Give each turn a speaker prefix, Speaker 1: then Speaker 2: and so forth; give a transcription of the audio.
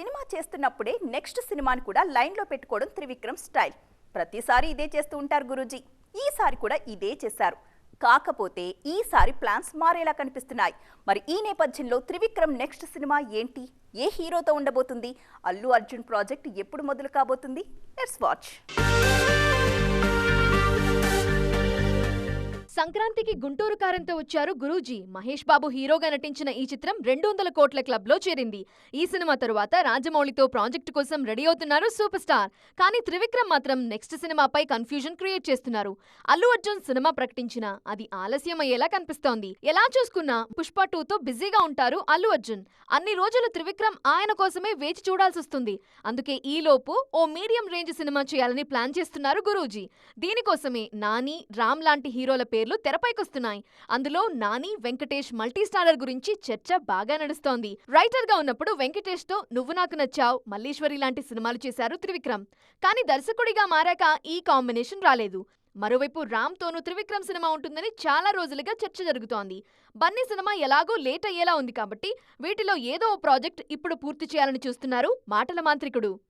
Speaker 1: Cinema చేస్తున్నప్పుడే next సినిమాని కూడా లైన్లో పెట్టుకోవడం త్రివిక్రమ్ స్టైల్. ప్రతిసారి ఇదే చేస్తూ ఉంటారు గురూజీ. ఈసారి కూడా ఇదే చేశారు. కాకపోతే ఈసారి ప్లాన్స్ మారేలా కనిపిస్తున్నాయి. మరి ఈ నేపథ్యంలో త్రివిక్రమ్ నెక్స్ట్ సినిమా ఏంటి? ఏ హీరోతో ఉండబోతుంది? అల్లు అర్జున్ ప్రాజెక్ట్ ఎప్పుడు మొదలు కాబోతుంది? లెట్స్ వాచ్
Speaker 2: సంక్రాంతికి గుంటూరు కారంతో వచ్చారు గురూజీ. మహేష్ బాబు హీరోగా నటించిన ఈ చిత్రం రెండు వందల కోట్ల క్లబ్లో చేరింది. ఈ సినిమా తరువాత రాజమౌళితో ప్రాజెక్టు కోసం రెడీ అవుతున్నారు సూపర్ స్టార్. కానీ త్రివిక్రమ్ మాత్రం నెక్స్ట్ సినిమాపై కన్ఫ్యూజన్ క్రియేట్ చేస్తున్నారు. అల్లు అర్జున్ సినిమా ప్రకటించినా అది ఆలస్యం అయ్యేలా కనిపిస్తోంది. ఎలా చూసుకున్నా పుష్ప టూతో బిజీగా ఉంటారు అల్లు అర్జున్. అన్ని రోజులు త్రివిక్రమ్ ఆయన కోసమే వేచి చూడాల్సి వస్తుంది. అందుకే ఈ లోపు ఓ మీడియం రేంజ్ సినిమా చేయాలని ప్లాన్ చేస్తున్నారు గురూజీ. దీనికోసమే నాని రామ్ లాంటి హీరోల పేర్లు తెరపైకొస్తున్నాయి. అందులో నాని వెంకటేష్ మల్టీ స్టారర్ గురించి చర్చ బాగా నడుస్తోంది. రైటర్గా ఉన్నప్పుడు వెంకటేష్తో నువ్వు నాకు నచ్చావు మల్లీశ్వరి లాంటి సినిమాలు చేశారు త్రివిక్రమ్. కానీ దర్శకుడిగా మారాక ఈ కాంబినేషన్ రాలేదు. మరోవైపు రామ్ తోనూ త్రివిక్రమ్ సినిమా ఉంటుందని చాలా రోజులుగా చర్చ జరుగుతోంది. బన్నీ సినిమా ఎలాగో లేట్ అయ్యేలా ఉంది కాబట్టి వీటిలో ఏదో ఓ ప్రాజెక్ట్ ఇప్పుడు పూర్తి చేయాలని చూస్తున్నారు మాటల మాంత్రికుడు.